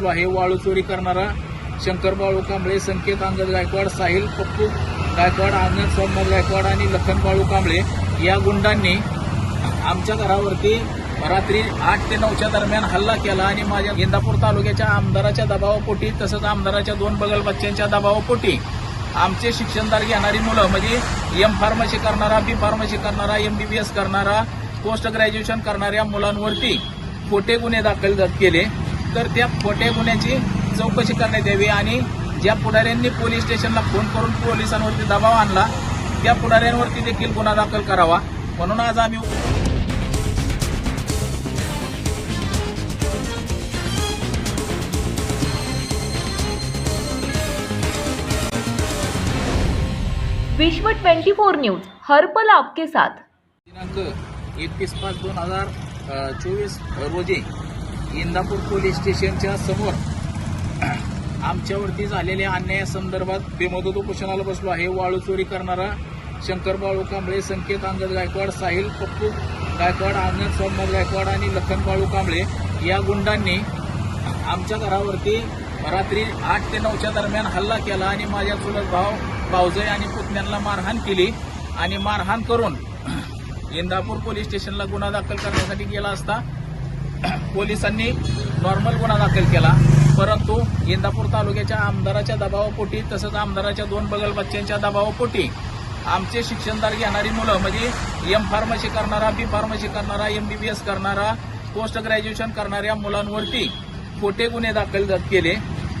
बसलो आहे वाळू चोरी करणारा शंकर बाळू कांबळे संकेत अंगद गायकवाड साहिल पप्पू गायकवाड आनंद सोमनाथ गायकवाड आणि लखन बाळू कांबळे या गुंडांनी आमच्या घरावरती रात्री आठ ते नऊच्या दरम्यान हल्ला केला आणि माझ्या इंदापूर तालुक्याच्या आमदाराच्या दबावापोटी तसंच आमदाराच्या दोन बगल बच्च्यांच्या दबावापोटी आमचे शिक्षणदार घेणारी मुलं म्हणजे एम फार्मसी करणारा बी फार्मसी करणारा एम बी बी एस करणारा पोस्ट ग्रॅज्युएशन करणाऱ्या मुलांवरती खोटे गुन्हे दाखल केले. तर त्या खोट्या गुन्ह्याची चौकशी करण्यात यावी आणि ज्या पुढाऱ्यांनी पोलीस स्टेशनला फोन करून पोलिसांवरती दबाव आणला त्या पुढाऱ्यांवरती देखील गुन्हा दाखल करावा. म्हणून आज आम्ही विश्व 24 न्यूज हर पल आपके साथ. दिनांक एकतीस पाच दोन हजार चोवीस रोजी इंदापूर पोलीस स्टेशनच्या समोर आमच्यावरती झालेल्या अन्यायासंदर्भात बेमदत उपोषणाला बसलो आहे. वाळू चोरी करणारा शंकर बाळू कांबळे संकेत अंगद गायकवाड साहिल पप्पू गायकवाड आनंद सोमनाथ गायकवाड आणि लखन बाळू कांबळे या गुंडांनी आमच्या घरावरती रात्री आठ ते नऊच्या दरम्यान हल्ला केला आणि माझ्या चुलत भाव भावजय आणि पुतण्यांना मारहाण केली आणि मारहाण करून इंदापूर पोलीस स्टेशनला गुन्हा दाखल करण्यासाठी गेला असता पोलिसांनी नॉर्मल गुन्हा दाखल केला. परंतु इंदापूर तालुक्याच्या आमदाराच्या दबावापोटी तसंच आमदाराच्या दोन बगल बच्च्यांच्या दबावापोटी आमचे शिक्षणदार घेणारी मुलं म्हणजे एम फार्मसी करणारा बी फार्मसी करणारा एम बी बी एस करणारा पोस्ट ग्रॅज्युएशन करणाऱ्या मुलांवरती खोटे गुन्हे दाखल केले.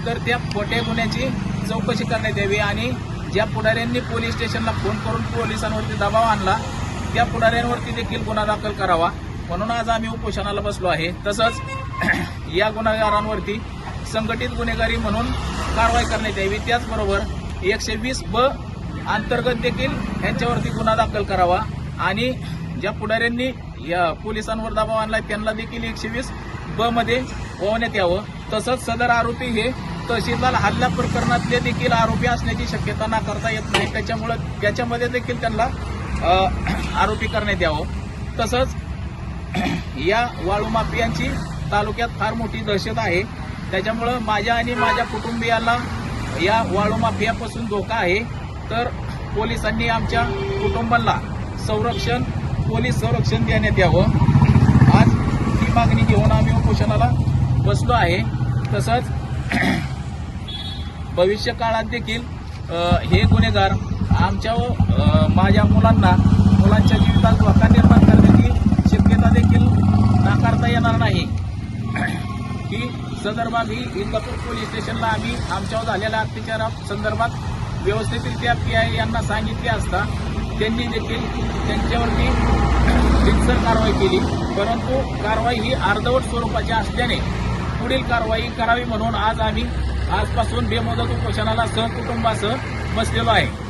तर त्या खोट्या गुन्ह्याची चौकशी करण्यात यावी आणि ज्या पुढाऱ्यांनी पोलीस स्टेशनला फोन करून पोलिसांवरती दबाव आणला त्या पुढाऱ्यांवरती देखील गुन्हा दाखल करावा. म्हणून आज आम्ही उपोषणाला बसलो आहे. तसंच या गुन्हेगारांवरती संघटित गुन्हेगारी म्हणून कारवाई करण्यात यावी. त्याचबरोबर एकशे वीस ब अंतर्गत देखील यांच्यावरती गुन्हा दाखल करावा. आणि ज्या पुढाऱ्यांनी या पोलिसांवर दबाव आणला त्यांना देखील एकशे वीस ब मध्ये ओवण्यात यावं. तसंच सदर आरोपी हे तहसीलदार हल्ला प्रकरणातले देखील आरोपी असण्याची शक्यता नाकारता येत नाही. त्याच्यामुळं त्याच्यामध्ये देखील त्यांना आरोपी करण्यात यावं. तसंच या वाळू माफियांची तालुक्यात फार मोठी दहशत आहे. त्याच्यामुळं माझ्या आणि माझ्या कुटुंबियाला या वाळू माफियापासून धोका आहे. तर पोलिसांनी आमच्या कुटुंबाला संरक्षण पोलीस संरक्षण देण्यात यावं. आज ही मागणी घेऊन आम्ही उपोषणाला बसलो आहे. तसंच भविष्य काळात देखील हे गुन्हेगार आमच्या व, माझ्या मुलांना मुलांच्या जीवितात धोका निर्माण करण्याची शक्यता देखील नाकारता येणार नाही की सदर बाब इंदापूर पोलीस स्टेशनला आम्ही आमच्यावर झालेल्या अत्याचारा संदर्भात व्यवस्थितरित्या पी आय यांना सांगितले असता त्यांनी देखील त्यांच्यावरती रितसर कारवाई केली. परंतु कारवाई ही अर्धवट स्वरूपाची असल्याने पुढील कारवाई करावी म्हणून आज आम्ही आजपासून बेमुदत उपोषणाला सहकुटुंबासह बसलेलो आहे.